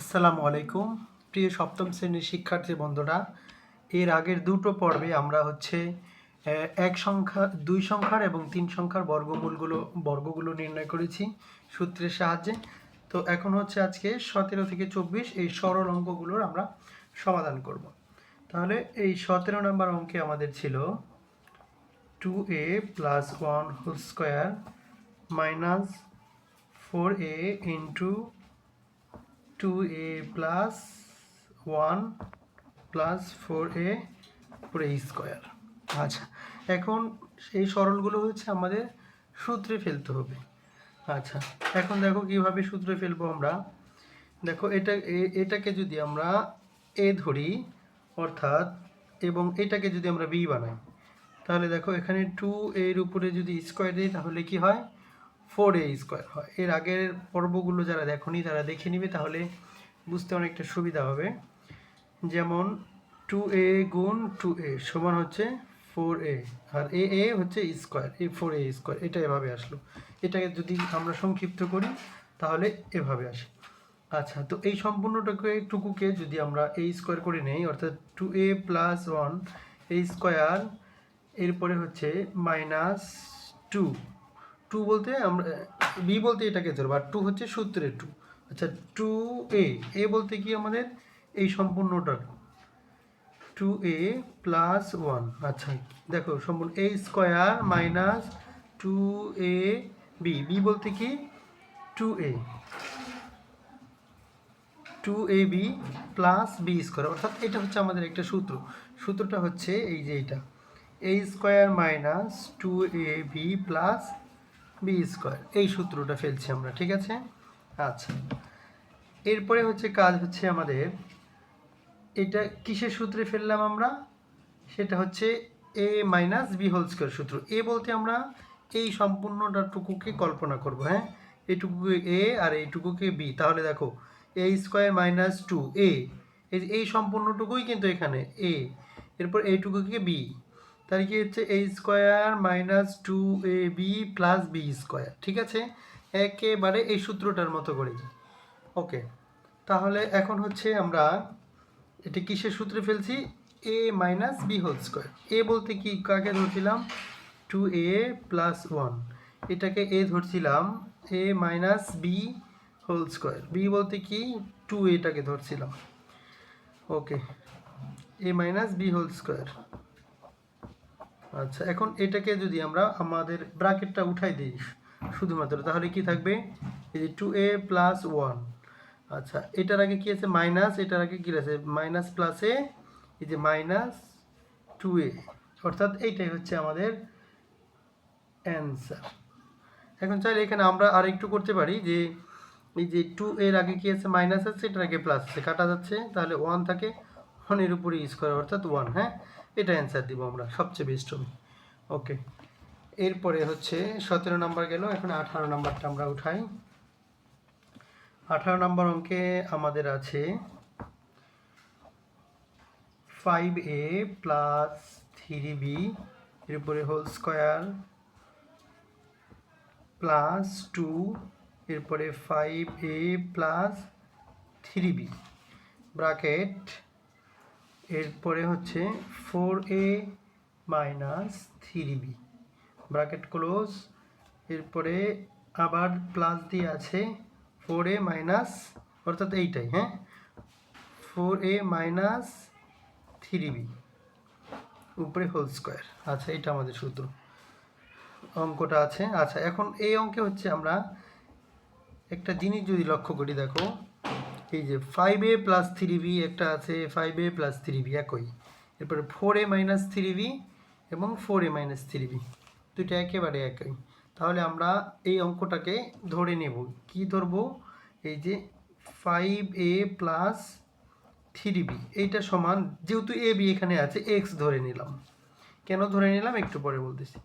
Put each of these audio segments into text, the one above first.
আসসালামু আলাইকুম। প্রিয় সপ্তম শ্রেণির শিক্ষার্থী বন্ধুরা, এর আগের দুটো পর্বে আমরা হচ্ছে এক সংখ্যা, দুই সংখ্যার এবং তিন সংখ্যার বর্গমূলগুলো, বর্গগুলো নির্ণয় করেছি সূত্রের সাহায্যে। তো এখন হচ্ছে আজকে সতেরো থেকে চব্বিশ, এই সরল অঙ্কগুলোর আমরা সমাধান করব। তাহলে এই সতেরো নম্বর অঙ্কে আমাদের ছিল two A plus one whole square minus four A into two A plus one plus four A পুরো স্কোয়ার আচ্ছা এখন এই সরলগুলো হচ্ছে আমাদের সূত্রে ফেলতে হবে। আচ্ছা এখন দেখো কীভাবে সূত্রে ফেলব আমরা। দেখো এটা এটাকে যদি আমরা এ ধরি, অর্থাৎ, এবং এটাকে যদি আমরা বি বানাই, তাহলে দেখো এখানে টু এর উপরে যদি স্কোয়ার দিই, তাহলে কি হয়? ফোর এ স্কোয়ার হয়। এর আগের পর্বগুলো যারা দেখনি, তারা দেখে নিবে, তাহলে বুঝতে অনেকটা সুবিধা হবে। যেমন টু এ গুণ টু এ সমান হচ্ছে ফোর এ আর এ এ হচ্ছে square A four A square এটা এভাবে আসলো। এটাকে যদি আমরা সংক্ষিপ্ত করি, তাহলে এভাবে আসে। আচ্ছা তো এই সম্পূর্ণটাকে টুকুকে যদি আমরা এ স্কোয়ার করে নেই, অর্থাৎ two A plus one A square এরপরে হচ্ছে মাইনাস টু টু বলতে আমরা বি বলতে এটাকে ধরবো, আর টু হচ্ছে সূত্রের টু আচ্ছা টু এ এ বলতে কি আমাদের? এই সম্পূর্ণটা। টু এ প্লাস ওয়ান আচ্ছা দেখো, সম্পূর্ণ A square minus two A B B বলতে কি? Two A two A B plus B square অর্থাৎ এটা হচ্ছে আমাদের একটা সূত্র। সূত্রটা হচ্ছে এই যে এটা। A square minus two A B plus B square এই সূত্রটা ফেলছি আমরা, ঠিক আছে? আচ্ছা। এরপরে হচ্ছে কাজ হচ্ছে আমাদের, এটা কিসের সূত্রে ফেললাম আমরা? সেটা হচ্ছে A minus B whole square সূত্র। এ বলতে আমরা এই সম্পূর্ণটা টুকুকে কল্পনা করব হ্যাঁ? এইটুকুকে এ আর এইটুকুকে বি তাহলে দেখো A square minus two A এই এই সম্পূর্ণটুকুই কিন্তু এখানে এ এরপর এইটুকুকে বি তাহলে কি হচ্ছে? A square minus two A B plus B square ঠিক আছে? একেবারে এই সূত্রটার মতো করে। ওকে তাহলে এখন হচ্ছে আমরা এটা কিসের সূত্রে ফেলছি? A minus B whole square A বলতে কি কাকে ধরছিলাম? টু এ প্লাস ওয়ান এটাকে এ ধরছিলাম A minus B whole square B বলতে কি? টু এটাকে ধরছিলাম। Okay A minus B whole square আচ্ছা এখন এটাকে যদি আমরা আমাদের ব্র্যাকেটটা উঠাই দিই শুধুমাত্র, তাহলে কি থাকবে? এই যে টু এ প্লাস ওয়ান আচ্ছা এটার আগে কী আছে? মাইনাস এটার আগে কী আছে? মাইনাস প্লাসে এই যে মাইনাস টু এ অর্থাৎ এইটাই হচ্ছে আমাদের অ্যান্সার এখন চাইলে এখানে আমরা আর একটু করতে পারি যে, এই যে টু এর আগে কী আছে? মাইনাস আছে এটার আগে প্লাস আছে। কাটা যাচ্ছে, তাহলে ওয়ান থাকে ওয়ানের উপরে স্কোয়ার অর্থাৎ ওয়ান হ্যাঁ? এটা অ্যান্সার দিব আমরা, সবচেয়ে বেস্ট হবে। ওকে এরপরে হচ্ছে সতেরো নাম্বার গেল, এখন আঠারো নাম্বারটা আমরা উঠাই। আঠারো নম্বর অঙ্কে আমাদের আছে five A plus three B এর উপরে হোল স্কোয়ার প্লাস টু এরপরে five A plus three B bracket এরপরে হচ্ছে four A minus three B bracket close এরপরে আবার প্লাস দিয়ে আছে ফোর এ মাইনাস অর্থাৎ এইটাই হ্যাঁ? Four A minus three B উপরে হোল স্কোয়ার আচ্ছা এটা আমাদের সূত্র। অঙ্কটা আছে আচ্ছা এখন এই অঙ্কে হচ্ছে আমরা একটা জিনিস যদি লক্ষ্য করি, দেখো এই যে five A plus three B একটা আছে five A plus three B একই। এরপরে four A minus three B এবং four A minus three B দুইটা একেবারে একই। তাহলে আমরা এই অঙ্কটাকে ধরে নেব। কি ধরবো? এই যে five A plus three B এইটা সমান যেহেতু এ বি এখানে আছে এক্স ধরে নিলাম। কেন ধরে নিলাম? একটু পরে বলতেছি।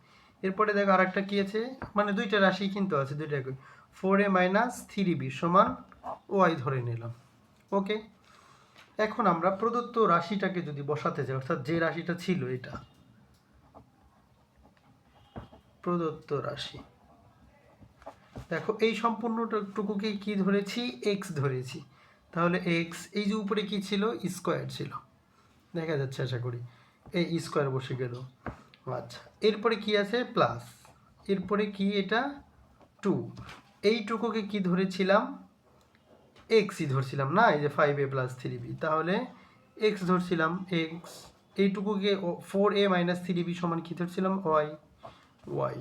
এরপরে দেখো আরেকটা কী আছে? মানে দুইটা রাশি কিন্তু আছে, দুইটা একই। Four A minus three B সমান ওয়াই ধরে নিলাম। ওকে এখন আমরা প্রদত্ত রাশিটাকে যদি বসাতে যাই, অর্থাৎ যে রাশিটা ছিল এটা। প্রদত্ত রাশি। দেখো, এই সম্পূর্ণটুকুকে কি ধরেছি? এক্স ধরেছি। তাহলে এক্স এই যে উপরে কি ছিল? স্কোয়ার ছিল। দেখা যাচ্ছে, আশা করি। এই স্কোয়ার বসে গেল। আচ্ছা এরপরে কি আছে? প্লাস এরপরে কি এটা? টু এইটুকুকে কি ধরেছিলাম? এক্সই ধরছিলাম না, এই যে five A plus three B তাহলে এক্স ধরছিলাম x এইটুকুকে four A minus three B সমান কী ধরছিলাম? ওয়াই ওয়াই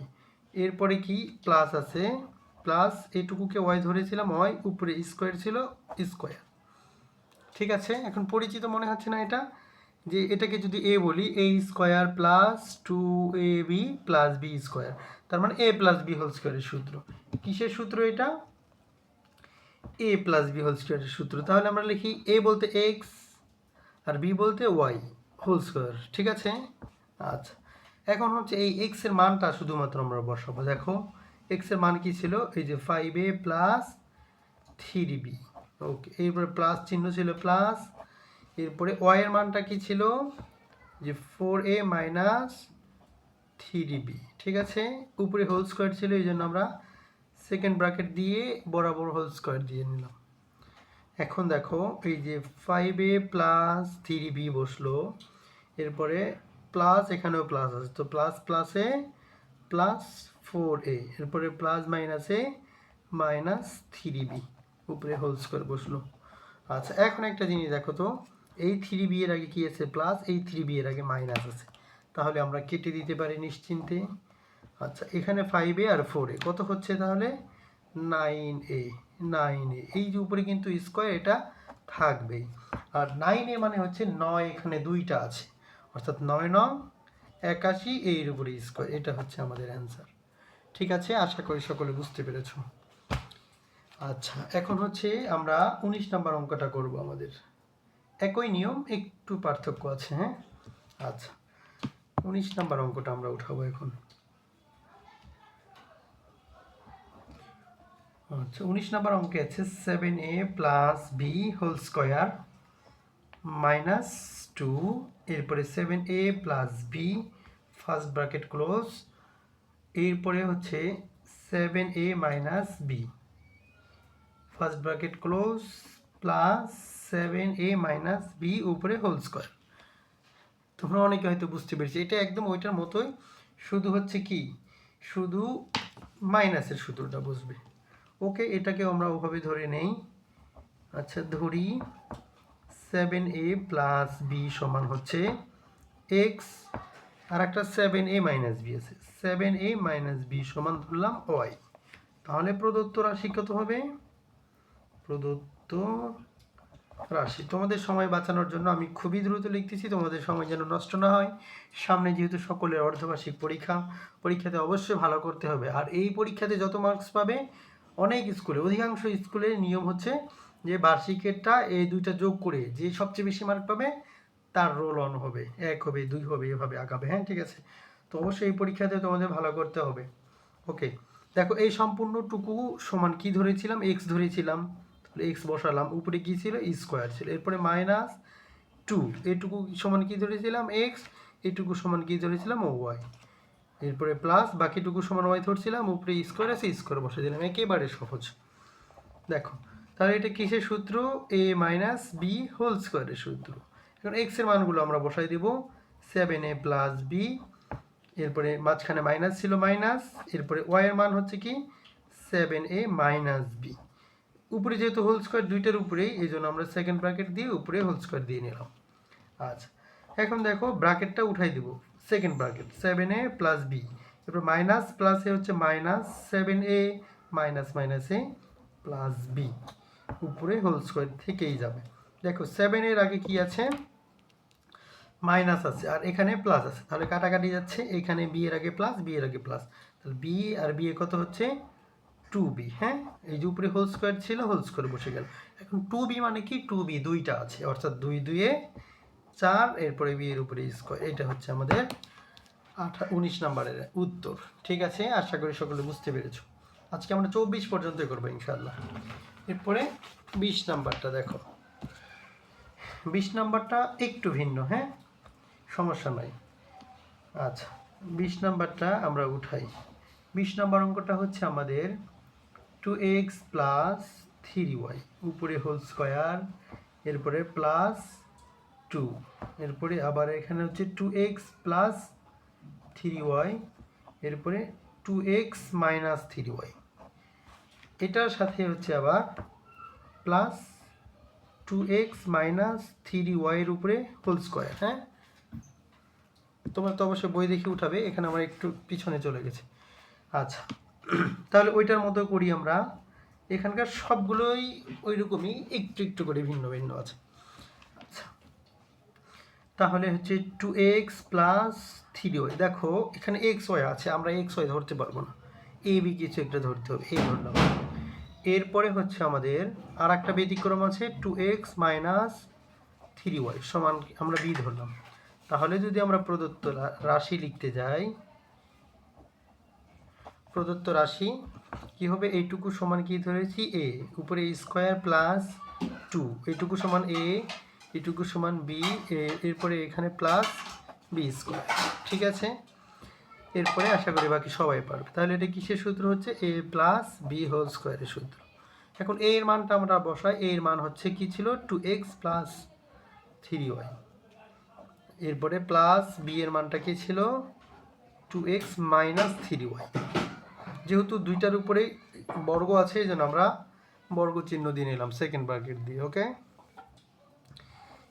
এরপরে কি? প্লাস আছে প্লাস এইটুকুকে ওয়াই ধরেছিলাম ওয়াই উপরে স্কোয়ার ছিল স্কোয়ার ঠিক আছে? এখন পরিচিত মনে হচ্ছে না এটা? যে এটাকে যদি এ বলি A square plus two A B plus B square তার মানে এ প্লাস বি হোল স্কোয়ারের সূত্র। কিসের সূত্র এটা? এ প্লাস বি হোল স্কোয়ারের সূত্র। তাহলে আমরা লিখি এ বলতে এক্স আর বি বলতে ওয়াই হোল স্কোয়ার ঠিক আছে? আচ্ছা এখন হচ্ছে এই এক্সের মানটা শুধুমাত্র আমরা বসাবো। দেখো এক্সের মান কি ছিল? এই যে five A plus three B okay এরপরে প্লাস চিহ্ন ছিল প্লাস এরপরে ওয়াই এর মানটা কি ছিল? যে four A minus three B ঠিক আছে? উপরে হোল স্কোয়ার ছিল এই জন্য আমরা সেকেন্ড ব্র্যাকেট দিয়ে বরাবর হোল স্কোয়ার দিয়ে নিলাম। এখন দেখো, এই যে five A plus three B বসল, এরপরে প্লাস এখানেও প্লাস আছে, তো প্লাস প্লাসে প্লাস ফোর এ এরপরে প্লাস মাইনাসে মাইনাস থ্রি বি উপরে হোল স্কোয়ার বসল। আচ্ছা এখন একটা জিনিস দেখো তো, এই থ্রি বি এর আগে কি আছে? প্লাস এই থ্রি বি এর আগে মাইনাস আছে। তাহলে আমরা কেটে দিতে পারি নিশ্চিন্তে। আচ্ছা এখানে ফাইভ এ আর ফোর এ কত হচ্ছে তাহলে? নাইন এ নাইন এ এই যে উপরে কিন্তু স্কোয়ার এটা থাকবেই আর নাইন এ মানে হচ্ছে নয়, এখানে দুইটা আছে। অর্থাৎ নয় নং একাশি, এর উপরে স্কোয়ার এটা হচ্ছে আমাদের অ্যান্সার ঠিক আছে? আশা করি সকলে বুঝতে পেরেছ। আচ্ছা এখন হচ্ছে আমরা উনিশ নাম্বার অঙ্কটা করব আমাদের। একই নিয়ম, একটু পার্থক্য আছে হ্যাঁ? আচ্ছা উনিশ নাম্বার অঙ্কটা আমরা উঠাবো এখন। আচ্ছা উনিশ নাম্বার অঙ্কে আছে seven A plus B whole square minus two এরপরে seven A plus B first bracket close এরপরে হচ্ছে seven A minus B first bracket close plus seven A minus B উপরে হোল স্কোয়ার তোমরা অনেকে হয়তো বুঝতে পেরেছি, এটা একদম ওইটার মতোই, শুধু হচ্ছে কি, শুধু মাইনাসের সূত্রটা বুঝবে। ওকে, এটাকে আমরা ওভাবে ধরে নেই। আচ্ছা ধরি সেভেন এ প্লাস বি সমান হচ্ছে এক্স। আর একটা সেভেন এ মাইনাস বি আছে। সেভেন এ মাইনাস বি সমান ধরলাম ওয়াই। তাহলে প্রদত্ত রাশি কত হবে? প্রদত্ত রাশি। তোমাদের সময় বাঁচানোর জন্য আমি খুবই দ্রুত লিখতেছি, তোমাদের সময় যেন নষ্ট না হয়। সামনে যেহেতু সকলের অর্ধবার্ষিক পরীক্ষা, পরীক্ষাতে অবশ্যই ভালো করতে হবে। আর এই পরীক্ষাতে যত মার্কস পাবে অনেক স্কুলে, অধিকাংশ স্কুলের নিয়ম হচ্ছে যে বার্ষিকেরটা এই দুইটা যোগ করে যে সবচেয়ে বেশি মার্ক পাবে তার রোল অন হবে, এক হবে, দুই হবে, এভাবে আগাবে হ্যাঁ ঠিক আছে? তো অবশ্যই এই পরীক্ষাতে তোমাদের ভালো করতে হবে। ওকে দেখো এই সম্পূর্ণটুকু সমান কি ধরেছিলাম? এক্স ধরেছিলাম এক্স বসালাম, উপরে কি ছিল? স্কোয়ার ছিল। এরপরে মাইনাস টু এটুকু সমান কি ধরেছিলাম? এক্স এটুকু সমান কি ধরেছিলাম? ওয়াই এরপরে প্লাস বাকিটুকু সমান ওয়াই ধরছিলাম, উপরে স্কোয়ার আছে স্কোয়ার বসে দিলাম, একেবারে সহজ। দেখো, তাহলে এটা কিসের সূত্র? এ মাইনাস বি হোল স্কোয়ারের সূত্র। এখন এক্সের মানগুলো আমরা বসাই দিব সেভেন এ প্লাস বি এরপরে মাঝখানে মাইনাস ছিল মাইনাস এরপরে ওয়াই এর মান হচ্ছে কি? সেভেন এ মাইনাস বি উপরে যেহেতু হোল স্কোয়ার দুইটার উপরেই, এই জন্য আমরা সেকেন্ড ব্র্যাকেট দিয়ে উপরে হোল স্কোয়ার দিয়ে নিলাম। আচ্ছা এখন দেখো ব্র্যাকেটটা উঠাই দিব। Second bracket, seven A plus B এরপর মাইনাস প্লাসে হচ্ছে minus seven A minus minus A plus B উপরে হোল স্কোয়ার থেকেই যাবে। দেখো সেভেন এর আগে কি আছে? মাইনাস আছে, আর এখানে প্লাস আছে। তাহলে কাটাকাটি যাচ্ছে, এখানে বি এর আগে প্লাস বি এর আগে প্লাস তাহলে বি আর বি এ কত হচ্ছে? টু বি হ্যাঁ? এই যে উপরে হোল স্কোয়ার ছিল হোল স্কোয়ার বসে গেল। এখন টু বি মানে কি? টু বি দুইটা আছে, অর্থাৎ দুই দুইয়ে চার, এরপরে বি এর উপরে স্কোয়ার এটা হচ্ছে আমাদের আঠা উনিশ নাম্বারের উত্তর। ঠিক আছে? আশা করি সকলে বুঝতে পেরেছ। আজকে আমরা চব্বিশ পর্যন্ত করব ইনশাল্লাহ এরপরে বিশ নাম্বারটা দেখো। বিশ নাম্বারটা একটু ভিন্ন হ্যাঁ? সমস্যা নাই। আচ্ছা বিশ নাম্বারটা আমরা উঠাই। বিশ নাম্বার অঙ্কটা হচ্ছে আমাদের two X plus three Y উপরে হোল স্কোয়ার এরপরে প্লাস টু এরপরে আবার এখানে হচ্ছে two X plus three Y এরপরে two X minus three Y এটার সাথে হচ্ছে আবার plus two X minus three ওয়াইয়ের উপরে হোল স্কোয়ার হ্যাঁ? তোমরা তো অবশ্যই বই দেখে উঠাবে, এখানে আমার একটু পিছনে চলে গেছে। আচ্ছা তাহলে ওইটার মতো করি আমরা, এখানকার সবগুলোই ওই রকমই একটু একটু করে ভিন্ন ভিন্ন আছে। তাহলে হচ্ছে two X plus three Y দেখো, এখানে এক্স ওয়াই আছে, আমরা এক্স ওয়াই ধরতে পারব না। এ বি কিছু একটা ধরতে হবে, এই ধরলাম। এরপরে হচ্ছে আমাদের আর একটা ব্যতিক্রম আছে two X minus three Y সমান আমরা বি ধরলাম। তাহলে যদি আমরা প্রদত্ত রাশি লিখতে যাই, প্রদত্ত রাশি, কি হবে? এইটুকু সমান কি ধরেছি? এ উপরে স্কোয়ার প্লাস টু এইটুকু সমান এ এইটুকু সমান বি এরপরে এখানে প্লাস বি স্কোয়ার ঠিক আছে? এরপরে আশা করি বাকি সবাই পারবে। তাহলে এটা কিসের সূত্র হচ্ছে? এ প্লাস বি হোল স্কোয়ারের সূত্র। এখন এর মানটা আমরা বসাই। এর মান হচ্ছে কি ছিল? Two X plus three Y এরপরে প্লাস বি এর মানটা কি ছিল? Two X minus three Y যেহেতু দুইটার উপরে বর্গ আছে, এই জন্য আমরা বর্গ চিহ্ন দিয়ে নিলাম সেকেন্ড ব্র্যাকেট দিয়ে ওকে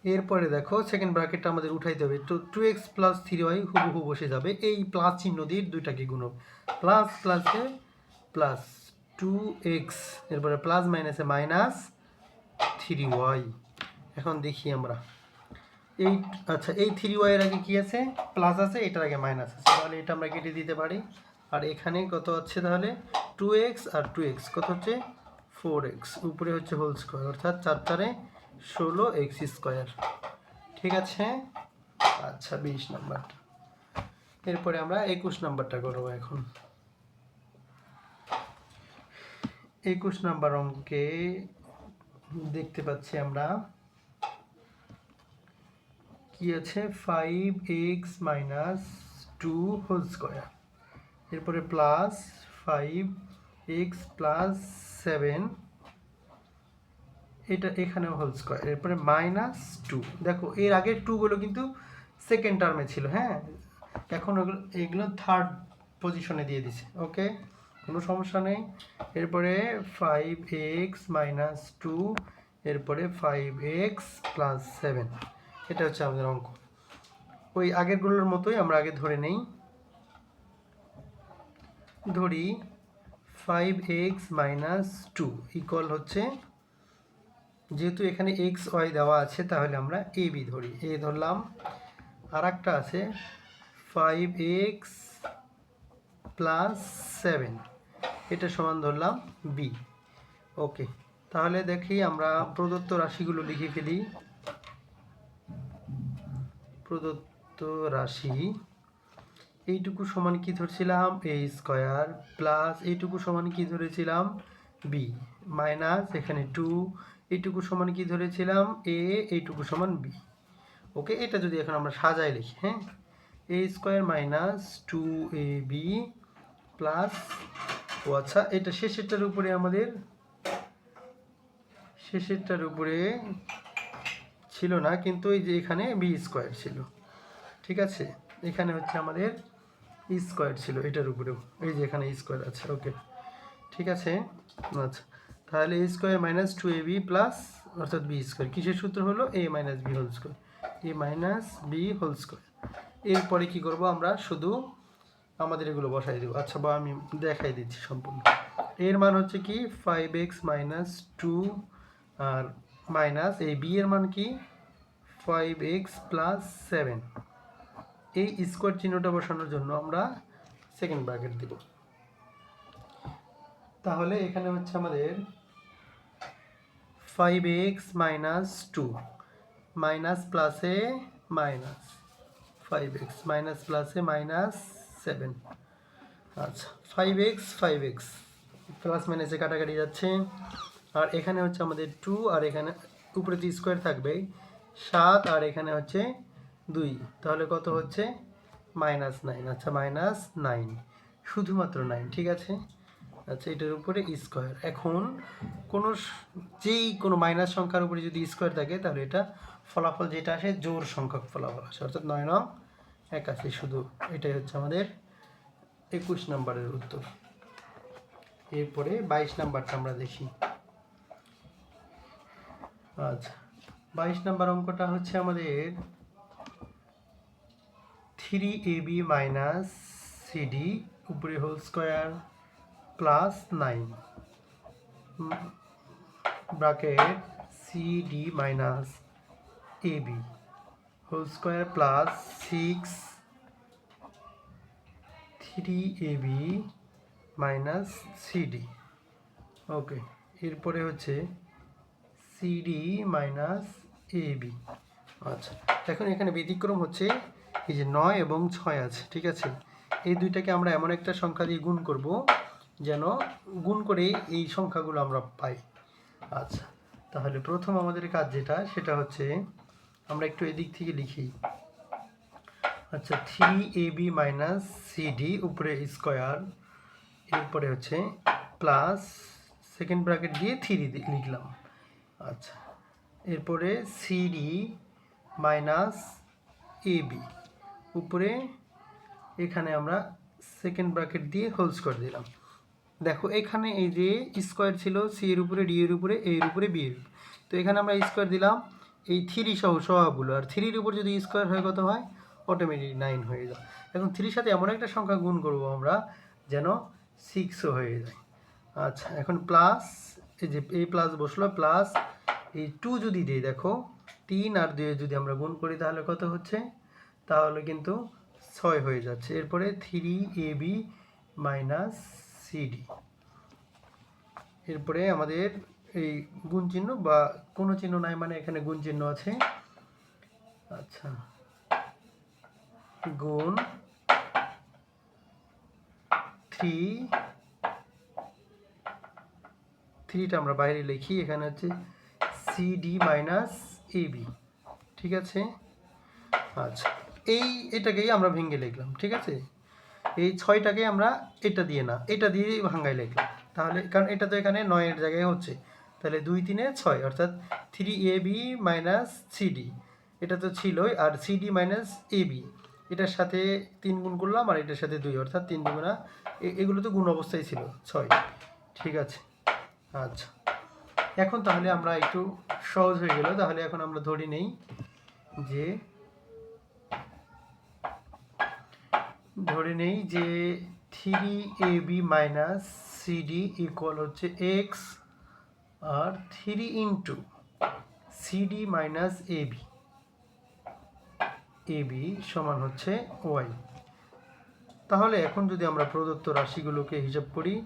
এরপরে দেখো সেকেন্ড ব্র্যাকেটটা আমাদের উঠাইতে হবে। তো two X plus three Y হুবহু বসে যাবে। এই প্লাস চিহ্ন দিয়ে দুইটাকে গুণ প্লাস প্লাসে প্লাস টু এক্স এরপরে প্লাস মাইনাসে মাইনাস থ্রি ওয়াই এখন দেখি আমরা। এই আচ্ছা এই থ্রি ওয়াইয়ের আগে কী আছে? প্লাস আছে, এটার আগে মাইনাস আছে। তাহলে এটা আমরা কেটে দিতে পারি। আর এখানে কত হচ্ছে তাহলে? টু এক্স আর টু এক্স কত হচ্ছে? ফোর এক্স উপরে হচ্ছে হোল স্কোয়ার অর্থাৎ চার চারে ষোলো এক্স স্কোয়ার। ঠিক আছে? আচ্ছা বিশ নাম্বারটা। এরপরে আমরা একুশ নাম্বারটা করব এখন। একুশ নাম্বার অঙ্কে দেখতে পাচ্ছি আমরা কি আছে? Five X minus two whole square. এরপরে plus five X plus seven এটা এখানেও হোল স্কোয়ার এরপরে মাইনাস টু দেখো, এর আগের টুগুলো কিন্তু সেকেন্ড টার্মে ছিল হ্যাঁ? এখন ওগুলো, এগুলো থার্ড পজিশনে দিয়ে দিছে ওকে কোনো সমস্যা নেই। এরপরে ফাইভ এক্স মাইনাস টু এরপরে ফাইভ এক্স প্লাস সেভেন এটা হচ্ছে আমাদের অঙ্ক। ওই আগেরগুলোর মতোই আমরা আগে ধরে নেই। ধরি five X minus two equal হচ্ছে যেহেতু এখানে এক্স ওয়াই দেওয়া আছে, তাহলে আমরা এ বি ধরি। এ ধরলাম আর একটা আছে ফাইভ এক্স প্লাস সেভেন এটা সমান ধরলাম বি ওকে তাহলে দেখি আমরা প্রদত্ত রাশিগুলো লিখে ফেলি প্রদত্ত রাশি, এইটুকু সমান কি ধরছিলাম? এ স্কোয়ার প্লাস এইটুকু সমান কি ধরেছিলাম? বি মাইনাস এখানে টু এইটুকু সমান কি ধরেছিলাম? এ এইটুকু সমান বি। ওকে? এটা যদি এখন আমরা সাজাই লিখি হ্যাঁ? A square minus two A B plus, ও আচ্ছা এটা শেষেরটার উপরে আমাদের, শেষেরটার উপরে ছিল না, কিন্তু এই যে এখানে বি স্কোয়ার ছিল। ঠিক আছে? এখানে হচ্ছে আমাদের স্কোয়ার ছিল এটার উপরেও। এই যে এখানে স্কোয়ার আছে, ওকে। ঠিক আছে? আচ্ছা। তাহলে A square minus two A B plus অর্থাৎ বি স্কোয়ার কিসের সূত্র হলো? A minus B whole square A minus B whole square এরপরে কী করব আমরা? শুধু আমাদের এগুলো বসাই দেবো। আচ্ছা বা আমি দেখাই দিচ্ছি সম্পূর্ণ। এর মান হচ্ছে কি? ফাইভ এক্স মাইনাস টু আর মাইনাস এই বি এর মান কি? ফাইভ এক্স প্লাস সেভেন এই স্কোয়ার চিহ্নটা বসানোর জন্য আমরা সেকেন্ড ব্র্যাকেট দেব। তাহলে এখানে হচ্ছে আমাদের five X minus two minus প্লাসে মাইনাস ফাইভ এক্স মাইনাস প্লাসে মাইনাস সেভেন আচ্ছা five X five X plus মাইনাসে কাটাকাটি যাচ্ছে। আর এখানে হচ্ছে আমাদের টু আর এখানে উপরে তো স্কোয়ার থাকবে সাত, আর এখানে হচ্ছে দুই। তাহলে কত হচ্ছে? মাইনাস নাইন আচ্ছা মাইনাস নাইন শুধুমাত্র নাইন ঠিক আছে? আচ্ছা এটার উপরে স্কোয়ার এখন কোনো যেই কোনো মাইনাস সংখ্যার উপরে যদি স্কোয়ার থাকে, তাহলে এটা ফলাফল যেটা আসে জোর সংখ্যক ফলাফল আসে। অর্থাৎ নয় নং একাশি, শুধু এটাই হচ্ছে আমাদের একুশ নম্বরের উত্তর। এরপরে বাইশ নাম্বারটা আমরা দেখি। আচ্ছা বাইশ নাম্বার অঙ্কটা হচ্ছে আমাদের three A B minus CD উপরে whole square plus nine bracket CD minus A B whole square plus six three A B minus CD okay এরপরে হচ্ছে সিডি মাইনাস এ বি আচ্ছা। এখন এখানে ব্যতিক্রম হচ্ছে এই যে নয় এবং ছয় আছে, ঠিক আছে? এই দুইটাকে আমরা এমন একটা সংখ্যা দিয়ে গুণ করব যেন গুণ করে এই সংখ্যাগুলো আমরা পাই। আচ্ছা তাহলে প্রথম আমাদের কাজ যেটা, সেটা হচ্ছে আমরা একটু এদিক থেকে লিখি। আচ্ছা three A B minus CD উপরে স্কোয়ার, এরপরে হচ্ছে প্লাস, সেকেন্ড ব্র্যাকেট দিয়ে থ্রি লিখলাম। আচ্ছা এরপরে সিডি মাইনাস এবি উপরে এখানে আমরা সেকেন্ড ব্র্যাকেট দিয়ে হোল স্কোয়ার দিলাম। দেখো এখানে এই যে স্কোয়ার ছিল সি এর উপরে ডি এর উপরে এর উপরে বি এর তো এখানে আমরা স্কোয়ার দিলাম। এই থ্রি সহ সহগুলো আর থ্রির উপর যদি স্কোয়ার হয় কত হয়? অটোমেটিক নাইন হয়ে যায়। এখন থ্রির সাথে এমন একটা সংখ্যা গুণ করব আমরা, যেন সিক্সও হয়ে যায়। আচ্ছা এখন প্লাস এই যে এই প্লাস বসল প্লাস এই টু যদি দিই, দেখো, তিন আর দুয়ে যদি আমরা গুণ করি, তাহলে কত হচ্ছে? তাহলে কিন্তু ছয় হয়ে যাচ্ছে। এরপরে three A B minus CD এরপরে আমাদের এই গুণ চিহ্ন বা কোনো চিহ্ন নাই মানে এখানে গুণ চিহ্ন আছে। আচ্ছা। গুণ থ্রি, থ্রিটা আমরা বাইরে লিখি, এখানে হচ্ছে সিডি মাইনাস এবি ঠিক আছে? আচ্ছা। এই এটাকেই আমরা ভেঙে লিখলাম, ঠিক আছে? এই ছয়টাকে আমরা এটা দিয়ে না, এটা দিয়ে ভাঙ্গাই লিখলাম। তাহলে, কারণ এটা তো এখানে নয়ের জায়গায় হচ্ছে। তাহলে দুই তিনে ছয়, অর্থাৎ three A B minus CD এটা তো ছিলই, আর সিডি মাইনাস এ বি এটার সাথে তিন গুণ করলাম, আর এটার সাথে দুই, অর্থাৎ তিন দুগুণা এগুলো তো গুণ অবস্থায় ছিল, ছয়। ঠিক আছে। আচ্ছা। এখন তাহলে আমরা একটু সহজ হয়ে গেল। তাহলে এখন আমরা ধরি নেই যে ধরে নেই যে three A B minus CD equal হচ্ছে X R three into CD minus A B A B সমান হচ্ছে ওয়াই তাহলে এখন যদি আমরা প্রদত্ত রাশিগুলোকে হিসাব করি,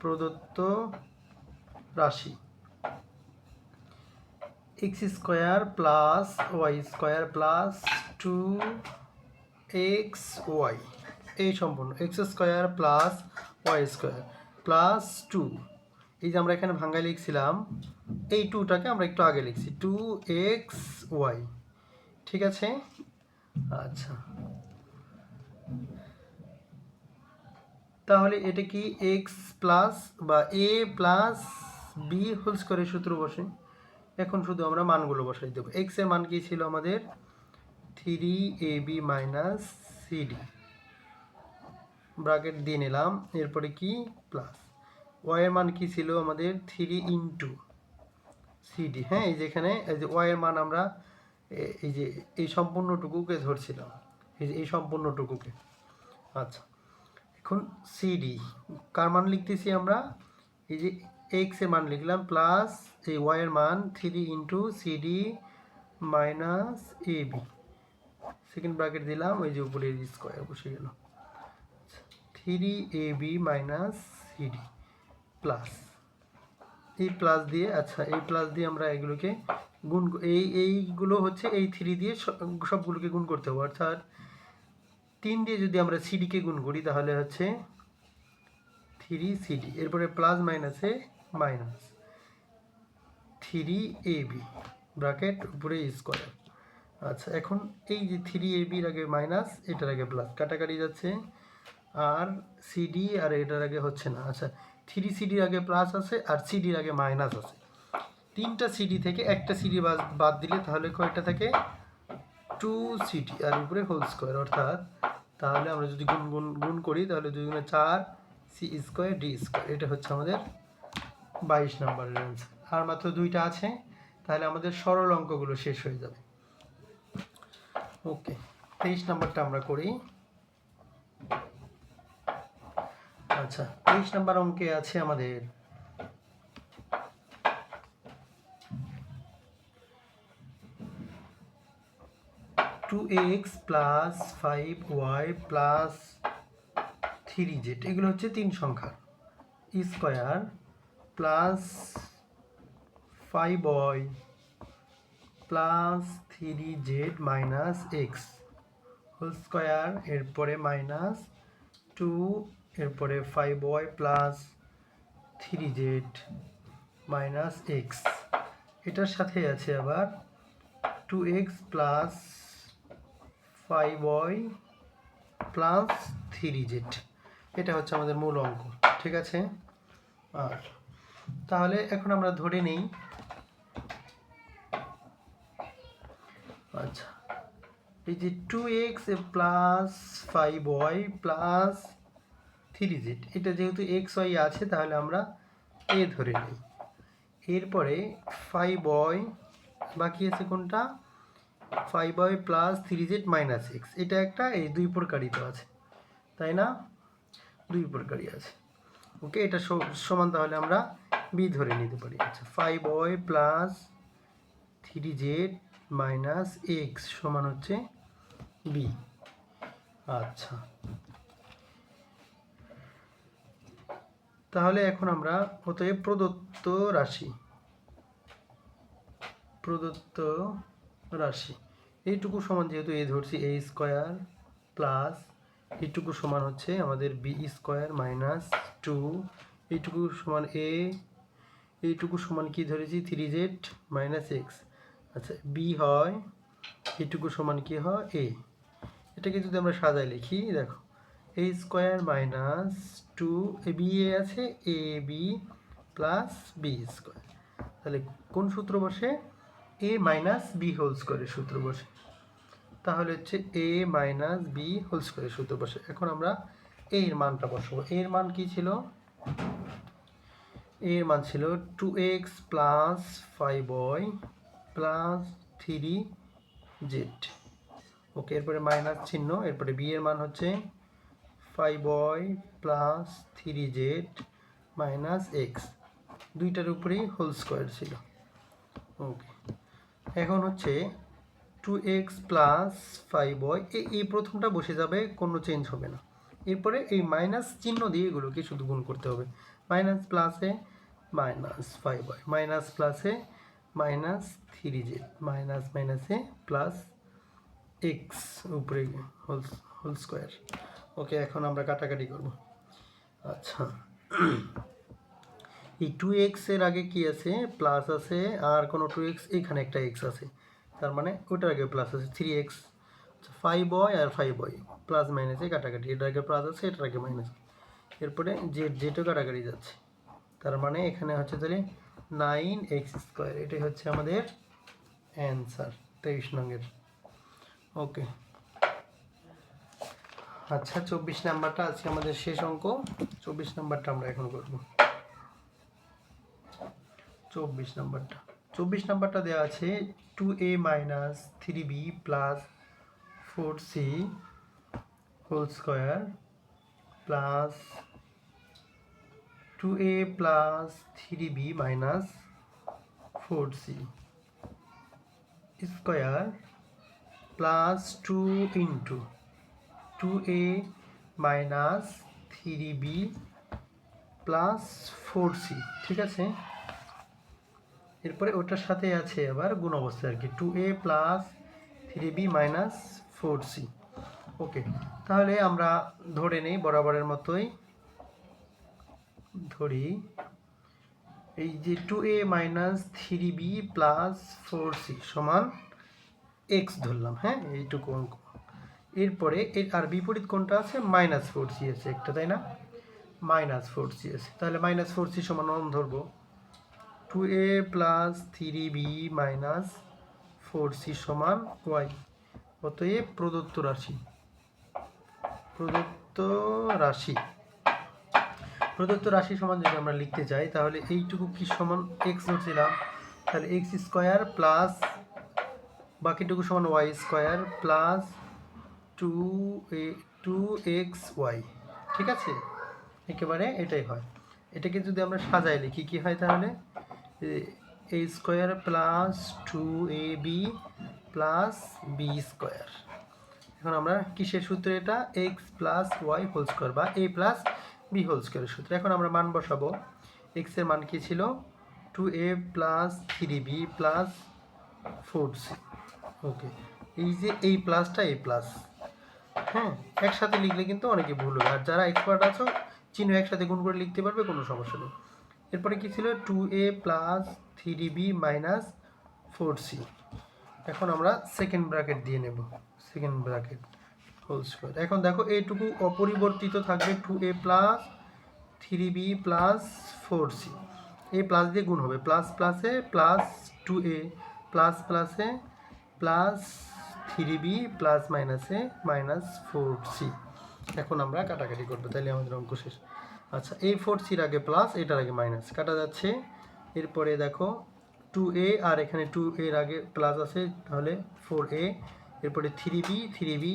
প্রদত্ত রাশি। X square plus Y square plus two X Y এই সম্পূর্ণ X square plus Y square plus two এই যে আমরা এখানে ভাঙ্গায় লিখছিলাম, এই টুটাকে আমরা একটু আগে লিখছি টু এক্স ওয়াই ঠিক আছে? আচ্ছা। তাহলে এটা কি এক্স প্লাস বা এ প্লাস বি হোল স্কোয়ারের সূত্র বসে? এখন শুধু আমরা মানগুলো বসাই দেবো। এক্সের মান কি ছিল আমাদের? Three A B minus CD bracket দিয়ে নিলাম, এরপরে কি? প্লাস ওয়াই এর মান কি ছিল আমাদের? থ্রি ইন্টু সিডি হ্যাঁ এই যেখানে এই যে ওয়াই এর মান আমরা এই যে, এই সম্পূর্ণটুকুকে ধরছিলাম। এই যে, এই সম্পূর্ণটুকুকে। আচ্ছা এখন সিডি কার মান লিখতেছি আমরা? এই যে এক্সের মান লিখলাম প্লাস এই ওয়াই এর মান three into CD minus A B second bracket দিলাম ওই যে উপরে স্কোয়ার বসে গেল। Three A B minus CD plus. এই প্লাস দিয়ে আচ্ছা এই প্লাস দিয়ে আমরা এগুলোকে গুণ এই, এইগুলো হচ্ছে এই থ্রি দিয়ে সব- সবগুলোকে গুণ করতে হবে। অর্থাৎ তিন দিয়ে যদি আমরা সিডিকে গুণ করি, তাহলে হচ্ছে থ্রি সিডি এরপরে প্লাস মাইনাসে minus three A B, bracket, উপরে স্কোয়ার। আচ্ছা এখন এই যে থ্রি এ বির আগে মাইনাস এটার আগে প্লাস কাটাকাটি যাচ্ছে, আর সিডি আর এটার আগে হচ্ছে না। আচ্ছা থ্রি সিডির আগে প্লাস আছে আর সিডির আগে মাইনাস আছে। তিনটা সিডি থেকে একটা সিডি বাদ দিলে তাহলে কয়টা থাকে? টু সিডি আর উপরে হোল স্কোয়ার অর্থাৎ তাহলে আমরা যদি গুণ গুণ গুণ করি, তাহলে দুই গুণে চার সি স্কোয়ার ডি স্কোয়ার এটা হচ্ছে আমাদের বাইশ নম্বরের অ্যান্সার আর মাত্র দুইটা আছে, তাহলে আমাদের সরল অঙ্কগুলো শেষ হয়ে যাবে। ওকে, তেইশ নম্বরটা আমরা করি। আচ্ছা তেইশ নম্বর অঙ্কে আছে আমাদের। Two X plus five Y plus three Z এগুলো হচ্ছে তিন সংখ্যা। Square plus five Y plus three Z minus X whole square এরপরে মাইনাস টু এরপরে five Y plus three Z minus X এটার সাথে আছে আবার two X plus five Y plus three Z এটা হচ্ছে আমাদের মূল অঙ্ক, ঠিক আছে? আর তাহলে এখন আমরা ধরে নেই আচ্ছা। এই যে two X plus five Y plus three Z এটা যেহেতু এক্স ওয়াই আছে, তাহলে আমরা এ ধরে নিই। এরপরে ফাইভ ওয়াই বাকি আছে কোনটা? Five Y plus three Z minus X এটা একটা, এই দুই প্রকারিত আছে। তাই না? দুই প্রকারই আছে। ওকে, এটা সমান তাহলে আমরা বি ধরে নিতে পারি। আচ্ছা five Y plus three Z minus X সমান হচ্ছে বি। আচ্ছা। তাহলে এখন আমরা অতএব প্রদত্ত রাশি। প্রদত্ত রাশি। এইটুকু সমান যেহেতু এ ধরছি এ স্কোয়ার প্লাস এইটুকু সমান হচ্ছে আমাদের বি স্কোয়ার মাইনাস টু। এইটুকু সমান এ এইটুকু সমান কি ধরেছি? Three Z minus X. আচ্ছা বি হয় এটুকু সমান কি হয় এ এটাকে যদি আমরা সাজায় লিখি, দেখো A square minus two A B A আছে A B plus B square তাহলে কোন সূত্র বসে? এ মাইনাস বি হোল স্কোয়ারের সূত্র বসে। তাহলে হচ্ছে এ মাইনাস বি হোল স্কোয়ারের সূত্র বসে। এখন আমরা এ এর মানটা বসাবো। এর মান কি ছিল? এর মান ছিল two X plus five Y plus three Z okay এরপরে মাইনাস চিহ্ন, এরপরে বি এর মান হচ্ছে five Y plus three Z minus X দুইটার উপরেই হোল স্কোয়ার ছিল। ওকে এখন হচ্ছে two X plus five Y এই প্রথমটা বসে যাবে, কোনো চেঞ্জ হবে না। এরপরে এই মাইনাস চিহ্ন দিয়ে এগুলোকে শুধু গুণ করতে হবে। মাইনাস প্লাসে মাইনাস ফাইভ ওয়াই মাইনাস প্লাসে মাইনাস থ্রি জেড মাইনাস মাইনাসে প্লাস এক্স উপরে হোল হোল স্কোয়ার ওকে এখন আমরা কাটাকাটি করব। আচ্ছা। এই টু এক্সের আগে কি আছে? প্লাস আছে, আর কোনো টু এক্স এখানে একটা এক্স আছে। তার মানে ওটার আগে প্লাস আছে থ্রি এক্স ফাইভ ওয়াই আর ফাইভ ওয়াই প্লাস মাইনাসে কাটাকাটি। এটার আগে প্লাস আছে, এটার আগে মাইনাস এরপরে জেড জেটও কাটাকাটি যাচ্ছে। তার মানে এখানে হচ্ছে তাহলে নাইন এক্স স্কোয়ার এটাই হচ্ছে আমাদের অ্যান্সার তেইশ নঙ্গের ওকে আচ্ছা চব্বিশ নাম্বারটা আজকে আমাদের শেষ অঙ্ক। চব্বিশ নাম্বারটা আমরা এখন করব। চব্বিশ নাম্বারটা। চব্বিশ নাম্বারটা দেওয়া আছে two A minus three B plus four C whole square plus two A plus three B minus four C square plus two into two A minus three B plus four C ঠিক আছে? এরপরে ওটার সাথে আছে আবার গুণ অবস্থা আর কি two A plus three B minus four C okay তাহলে আমরা ধরে নেই বরাবরের মতোই ধরি, এই যে two A minus three B plus four C সমান এক্স ধরলাম হ্যাঁ? এইটুকু অঙ্ক। এরপরে এর আর বিপরীত কোনটা আছে মাইনাস ফোর সি আছে একটা, তাই না? মাইনাস ফোর সি আছে। তাহলে মাইনাস ফোর সি সমান ওয়ান ধরবো। Two A plus three B minus four C সমান ওয়াই অতএব প্রদত্ত রাশি। প্রদত্ত রাশি। প্রদত্ত রাশি সমান যদি আমরা লিখতে চাই, তাহলে এইটুকু কি সমান এক্স ধরছিলাম? তাহলে এক্স স্কোয়ার প্লাস বাকিটুকু সমান Y square plus two A two X Y ঠিক আছে? একেবারে এটাই হয়। এটাকে যদি আমরা সাজাই লিখি, কি হয় তাহলে? A square plus two A B plus B square এখন আমরা কিসের সূত্র এটা? X plus Y whole square বা এ প্লাস বি হোল স্কোয়ারের সূত্র। এখন আমরা মান বসাবো। এক্সের মান কি ছিল? Two A plus three B plus four C okay এই যে এই প্লাসটা এই প্লাস হ্যাঁ একসাথে লিখলে কিন্তু অনেকে ভুল হবে। আর যারা এক্সপার্ট আছো, চিহ্ন একসাথে গুণ করে লিখতে পারবে, কোনো সমস্যা নেই। এরপরে কী ছিল? Two A plus three B minus four C এখন আমরা সেকেন্ড ব্র্যাকেট দিয়ে নেব। সেকেন্ড ব্র্যাকেট হোল স্কোয়ার এখন দেখো, এইটুকু অপরিবর্তিত থাকবে two A plus three B plus four C A plus দিয়ে গুণ হবে। প্লাস প্লাসে প্লাস টু এ প্লাস প্লাসে প্লাস থ্রি বি প্লাস মাইনাসে মাইনাস ফোর সি এখন আমরা কাটাকাটি করব তাহলে আমাদের অঙ্ক শেষ। আচ্ছা এই ফোর সির আগে প্লাস এটার আগে মাইনাস কাটা যাচ্ছে। এরপরে দেখো টু এ আর এখানে টু এর আগে প্লাস আছে, তাহলে ফোর এ এরপরে থ্রি বি থ্রি বি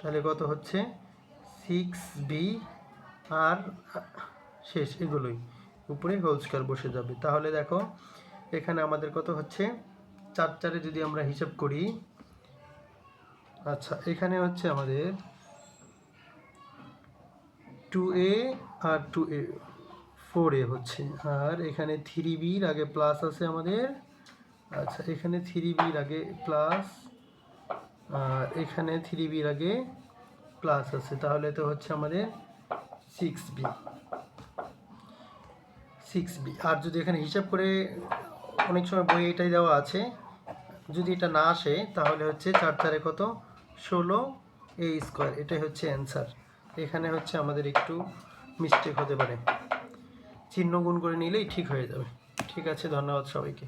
তাহলে কত হচ্ছে? সিক্স বি আর শেষ, এগুলোই। উপরে হোল স্কোয়ার বসে যাবে। তাহলে দেখো, এখানে আমাদের কত হচ্ছে? চার চারে যদি আমরা হিসাব করি আচ্ছা এখানে হচ্ছে আমাদের টু এ আর টু এ ফোর এ হচ্ছে। আর এখানে থ্রি বির আগে প্লাস আছে আমাদের আচ্ছা এখানে থ্রি বির আগে প্লাস আর এখানে থ্রি বির আগে প্লাস আছে। তাহলে তো হচ্ছে আমাদের সিক্স বি সিক্স বি আর যদি এখানে হিসাব করে অনেক সময় বই এটাই দেওয়া আছে, যদি এটা না আসে, তাহলে হচ্ছে চার চারে কত? ষোলো এ স্কোয়ার এটাই হচ্ছে অ্যান্সার এখানে হচ্ছে আমাদের একটু মিস্টেক হতে পারে। চিহ্ন গুণ করে নিলেই ঠিক হয়ে যাবে। ঠিক আছে, ধন্যবাদ সবাইকে।